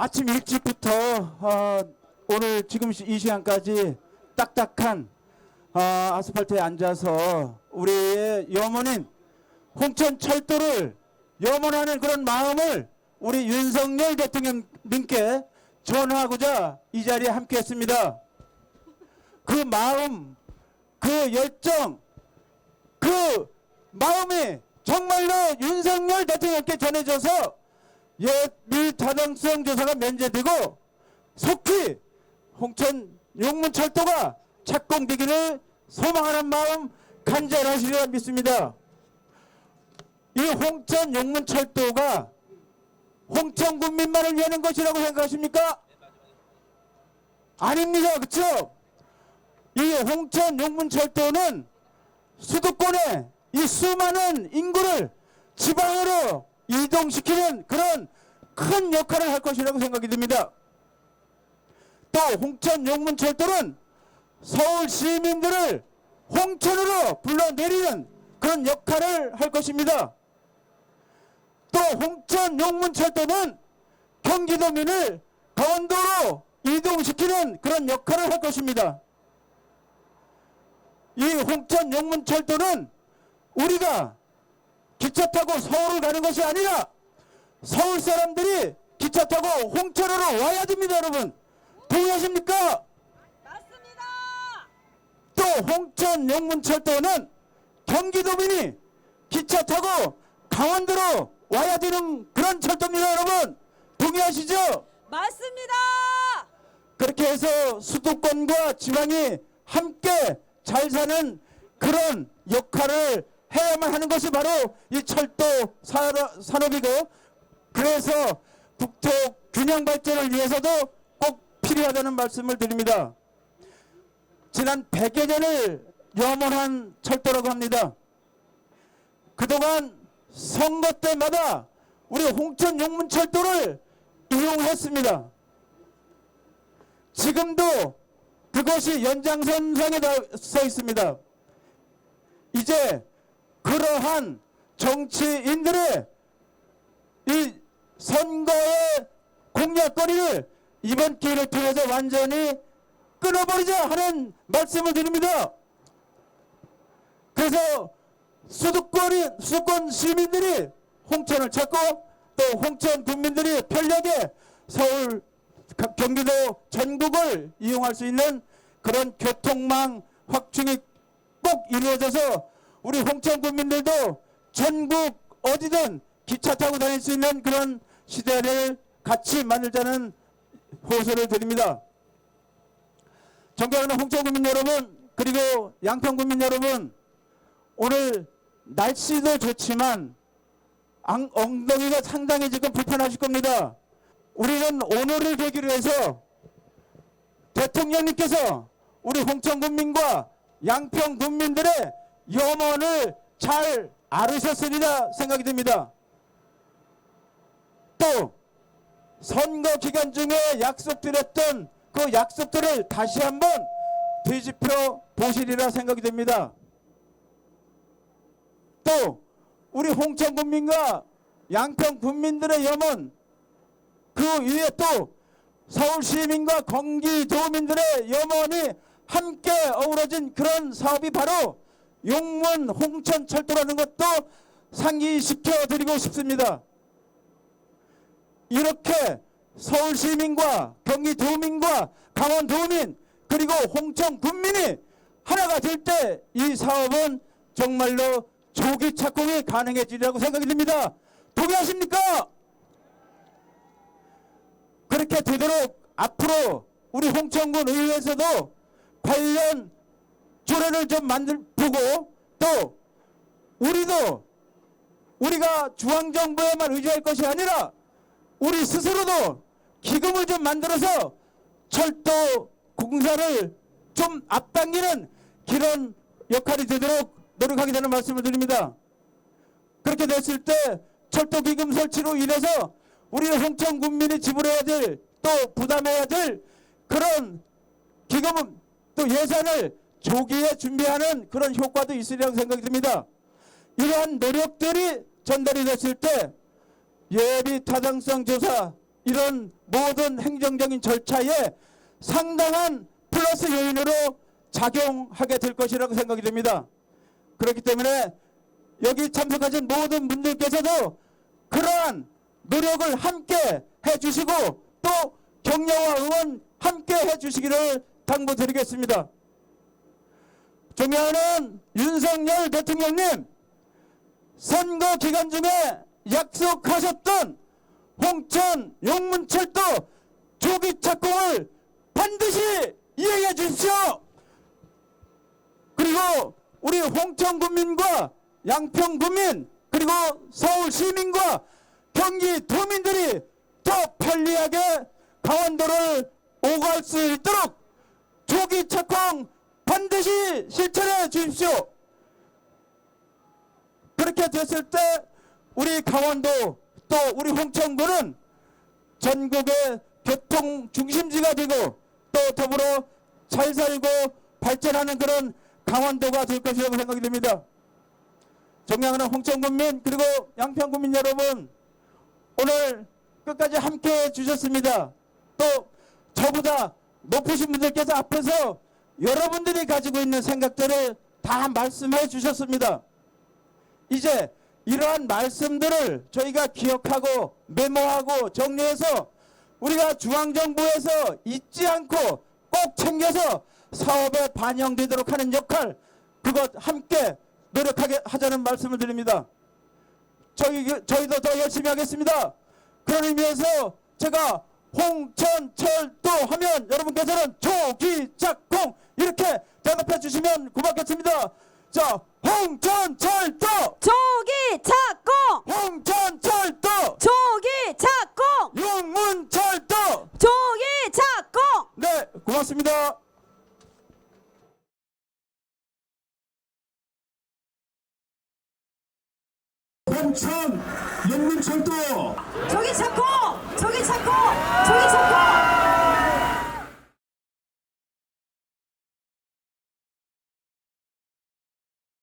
아침 일찍부터 어, 오늘 지금 시- 이 시간까지 딱딱한 어, 아스팔트에 앉아서 우리의 염원인 홍천 철도를 염원하는 그런 마음을 우리 윤석열 대통령님께 전하고자 이 자리에 함께했습니다. 그 마음, 그 열정, 그 마음이 정말로 윤석열 대통령께 전해져서 예비 타당성 조사가 면제되고 속히 홍천 용문철도가 착공되기를 소망하는 마음 간절하시리라 믿습니다. 이 홍천 용문철도가 홍천 국민만을 위하는 것이라고 생각하십니까? 아닙니다. 그렇죠? 이 홍천 용문철도는 수도권의 이 수많은 인구를 지방으로 이동시키는 그런 큰 역할을 할 것이라고 생각이 듭니다. 또 홍천 용문철도는 서울 시민들을 홍천으로 불러내리는 그런 역할을 할 것입니다. 또 홍천 용문철도는 경기도민을 강원도로 이동시키는 그런 역할을 할 것입니다. 이 홍천 용문철도는 우리가 기차 타고 서울을 가는 것이 아니라 서울 사람들이 기차 타고 홍천으로 와야 됩니다, 여러분. 동의하십니까? 맞습니다. 또 홍천 용문철도는 경기도민이 기차 타고 강원도로 와야 되는 그런 철도입니다, 여러분. 동의하시죠? 맞습니다. 그렇게 해서 수도권과 지방이 함께 잘 사는 그런 역할을 해야만 하는 것이 바로 이 철도 산업- 산업이고 그래서 국토 균형 발전을 위해서도 꼭 필요하다는 말씀을 드립니다. 지난 100여 년을 염원한 철도라고 합니다. 그동안 선거 때마다 우리 홍천 용문철도를 이용했습니다. 지금도 그것이 연장선상에 다- 서 있습니다. 이제 그러한 정치인들의 이 선거의 공약거리를 이번 기회를 통해서 완전히 끊어버리자 하는 말씀을 드립니다. 그래서 수도권이 수도권 시민들이 홍천을 찾고 또 홍천 국민들이 편리하게 서울 각- 경기도 전국을 이용할 수 있는 그런 교통망 확충이 꼭 이루어져서 우리 홍천 국민들도 전국 어디든 기차 타고 다닐 수 있는 그런 시대를 같이 만들자는 호소를 드립니다. 존경하는 홍천 국민 여러분 그리고 양평 국민 여러분 오늘 날씨도 좋지만 앙- 엉덩이가 상당히 지금 불편하실 겁니다. 우리는 오늘을 계기로 해서 대통령님께서 우리 홍천 국민과 양평 국민들의 염원을 잘 알으셨으리라 생각이 듭니다. 또 선거 기간 중에 약속드렸던 그 약속들을 다시 한번 되짚어 보시리라 생각이 됩니다. 또 우리 홍천 국민과 양평 국민들의 염원 그 위에 또 서울 시민과 경기도민들의 염원이 함께 어우러진 그런 사업이 바로 용문 홍천 철도라는 것도 상기시켜 드리고 싶습니다. 이렇게 서울 시민과 경기 도민과 강원 도민 그리고 홍천 군민이 하나가 될 때 이 사업은 정말로 조기 착공이 가능해지리라고 생각이 듭니다. 동의하십니까? 그렇게 되도록 앞으로 우리 홍천군 의회에서도 관련 조례를 좀 만들 보고 또 우리도 우리가 중앙 정부에만 의지할 것이 아니라 우리 스스로도 기금을 좀 만들어서 철도 공사를 좀 앞당기는 그런 역할이 되도록 노력하겠다는 말씀을 드립니다. 그렇게 됐을 때 철도 기금 설치로 인해서 우리 홍천 국민이 지불해야 될 또 부담해야 될 그런 기금은 또 예산을 조기에 준비하는 그런 효과도 있으리라고 생각이 듭니다. 이러한 노력들이 전달이 됐을 때 예비 타당성 조사 이런 모든 행정적인 절차에 상당한 플러스 요인으로 작용하게 될 것이라고 생각이 됩니다. 그렇기 때문에 여기 참석하신 모든 분들께서도 그러한 노력을 함께 해주시고 또 격려와 응원 함께 해주시기를 당부드리겠습니다. 존경하는 윤석열 대통령님 선거 기간 중에 약속하셨던 홍천 용문철도 조기 착공을 반드시 이행해 주십시오. 그리고 우리 홍천 군민과 양평 군민 그리고 서울 시민과 경기 도민들이 더 편리하게 강원도를 오갈 수 있도록 조기 착공 반드시 실천해 주십시오. 그렇게 됐을 때 우리 강원도 또 우리 홍천군은 전국의 교통 중심지가 되고 또 더불어 잘 살고 발전하는 그런 강원도가 될 것이라고 생각이 됩니다. 존경하는 홍천군민 그리고 양평군민 여러분 오늘 끝까지 함께 해 주셨습니다. 또 저보다 높으신 분들께서 앞에서 여러분들이 가지고 있는 생각들을 다 말씀해 주셨습니다. 이제 이러한 말씀들을 저희가 기억하고 메모하고 정리해서 우리가 중앙정부에서 잊지 않고 꼭 챙겨서 사업에 반영되도록 하는 역할 그것 함께 노력하게 하자는 말씀을 드립니다. 저희 저희도 더 열심히 하겠습니다. 그런 의미에서 제가 홍천철도 하면 여러분께서는 조기작공 이렇게 대답해 주시면 고맙겠습니다. 자, 홍천철도, 조기 착공! 홍천철도, 조기 착공! 용문철도. 조기 착공! 네, 고맙습니다. 홍천 영문철도 조기 착공! 조기 착공! 조기 착공!